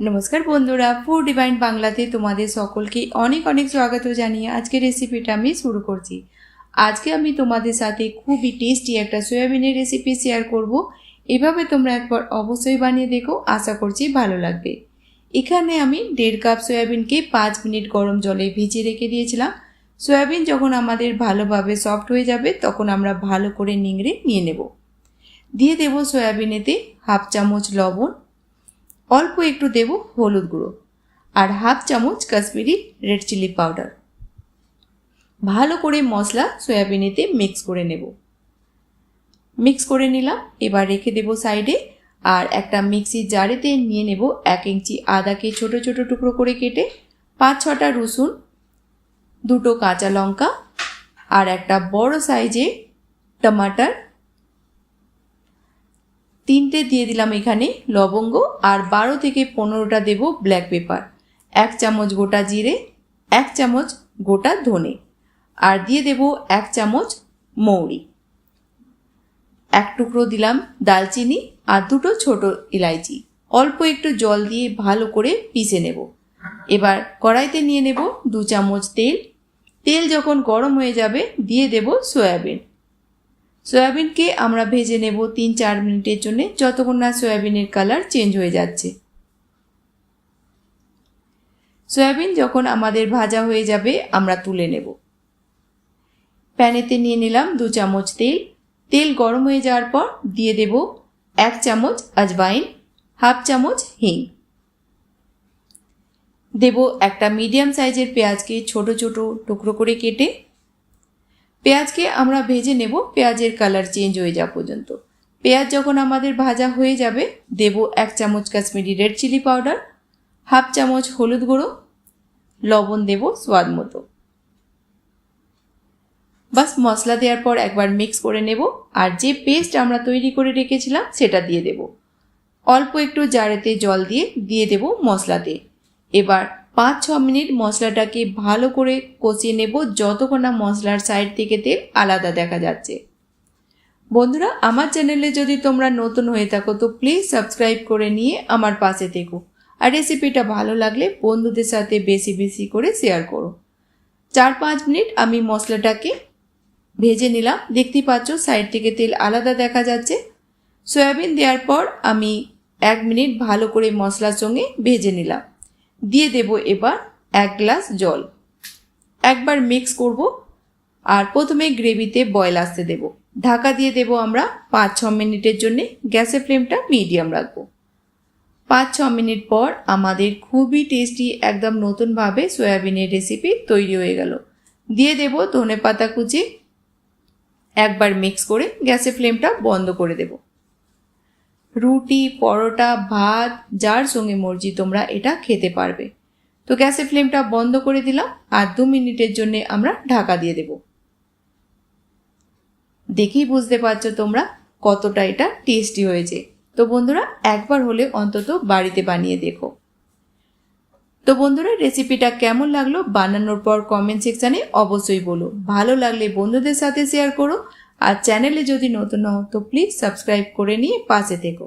নমস্কার বন্ধুরা food divine বাংলাতে তোমাদের সকলকে অনেক অনেক স্বাগত জানিয়ে আজকের রেসিপিটা আমি শুরু করছি। আজকে আমি তোমাদের সাথে খুবই টেস্টি একটা সয়াবিনের রেসিপি শেয়ার করব। এভাবে তোমরা একবার অবশ্যই বানিয়ে দেখো, আশা করছি ভালো লাগবে। এখানে আমি দেড় কাপ সয়াবিনকে পাঁচ মিনিট গরম জলে ভিজিয়ে রেখে দিয়েছিলাম। সয়াবিন যখন আমাদের ভালোভাবে সফট হয়ে যাবে, তখন আমরা ভালো করে নিংড়ে নিয়ে নেব। দিয়ে দেব সয়াবিনেতে হাফ চামচ লবণ অল্প একটু দেব হলুদ গুঁড়ো আর হাফ চামচ কাশ্মীরি রেড চিলি পাউডার। ভালো করে মশলা সয়াবিনেতে মিক্স করে নেব। মিক্স করে নিলাম, এবার রেখে দেব সাইডে আর একটা মিক্সির জারেতে নিয়ে নেব এক ইঞ্চি আদাকে ছোট ছোট টুকরো করে কেটে পাঁচ ছটা রসুন, দুটো কাঁচা লঙ্কা আর একটা বড় সাইজে টমাটার তিনটে দিয়ে দিলাম এখানে লবঙ্গ, আর বারো থেকে পনেরোটা দেব ব্ল্যাক পেপার এক চামচ গোটা জিরে, এক চামচ গোটা ধনে, আর দিয়ে দেব এক চামচ মৌরি। এক টুকরো দিলাম দালচিনি, আর দুটো ছোট ইলাইচি। অল্প একটু জল দিয়ে ভালো করে পিষে নেব। এবার কড়াইতে নিয়ে নেব দু চামচ তেল। তেল যখন গরম হয়ে যাবে, দিয়ে দেব সয়াবিন। সয়াবিনকে আমরা ভেজে নেব তিন চার মিনিটের জন্য। যতক্ষণ না সয়াবিনের কালার চেঞ্জ হয়ে যাচ্ছে। সয়াবিন যখন আমাদের ভাজা হয়ে যাবে, আমরা তুলে নেব। প্যানেতে নিয়ে নিলাম দু চামচ তেল। তেল গরম হয়ে যাওয়ার পর দিয়ে দেব এক চামচ আজওয়াইন হাফ চামচ হিং। দেব একটা মিডিয়াম সাইজের পেঁয়াজকে ছোট ছোট টুকরো করে কেটে পেঁয়াজকে আমরা ভেজে নেব, পেঁয়াজের কালার চেঞ্জ হয়ে যাওয়া পর্যন্ত। পেঁয়াজ যখন আমাদের ভাজা হয়ে যাবে, দেব এক চামচ Kashmiri red chilli powder half চামচ হলুদ গুঁড়ো, লবণ দেব স্বাদ মতো। বাস মশলা দেওয়ার পর একবার মিক্স করে নেব, আর যে পেস্ট আমরা তৈরি করে রেখেছিলাম সেটা দিয়ে দেব। অল্প একটু জারেতে জল দিয়ে দিয়ে দেব মশলাতে। এবার পাঁচ ছ মিনিট মশলাটাকে ভালো করে কষিয়ে নেব যতক্ষণ না মশলার সাইড থেকে তেল আলাদা দেখা যাচ্ছে। বন্ধুরা, আমার চ্যানেলে যদি তোমরা নতুন হয়ে থাকো, তো প্লিজ সাবস্ক্রাইব করে নিয়ে আমার পাশে থেকো। আর রেসিপিটা ভালো লাগলে বন্ধুদের সাথে বেশি বেশি করে শেয়ার করো। চার পাঁচ মিনিট আমি মশলাটাকে ভেজে নিলাম। দেখতেই পাচ্ছ সাইড থেকে তেল আলাদা দেখা যাচ্ছে। সয়াবিন দেওয়ার পর আমি এক মিনিট ভালো করে মশলার সঙ্গে ভেজে নিলাম। দিয়ে দেব এবার এক গ্লাস জল। একবার মিক্স করব আর প্রথমে গ্রেভিতে বয়েল আসতে দেব। ঢাকা দিয়ে দেব আমরা পাঁচ ছ মিনিটের জন্যে। গ্যাসের ফ্লেমটা মিডিয়াম রাখব। পাঁচ ছ মিনিট পর আমাদের খুবই টেস্টি একদম নতুনভাবে সয়াবিনের রেসিপি তৈরি হয়ে গেল। দিয়ে দেব ধনে পাতা কুচি। একবার মিক্স করে গ্যাসের ফ্লেমটা বন্ধ করে দেব। রুটি, পরোটা, ভাত, যার সঙ্গে মর্জি তোমরা এটা খেতে পারবে। তো গ্যাসের ফ্লেমটা বন্ধ করে দিলাম আর দু মিনিটের জন্য আমরা ঢাকা দিয়ে দেব। দেখেই বুঝতে পারছ তোমরা কতটা এটা টেস্টি হয়েছে। তো বন্ধুরা, একবার হলে অন্তত বাড়িতে বানিয়ে দেখো। তো বন্ধুরা, রেসিপিটা কেমন লাগল বানানোর পর কমেন্ট সেকশানে অবশ্যই বলো। ভালো লাগলে বন্ধুদের সাথে শেয়ার করো আর চ্যানেলে যদি নতুন হও তো প্লিজ সাবস্ক্রাইব করে নিয়ে পাশে থেকো।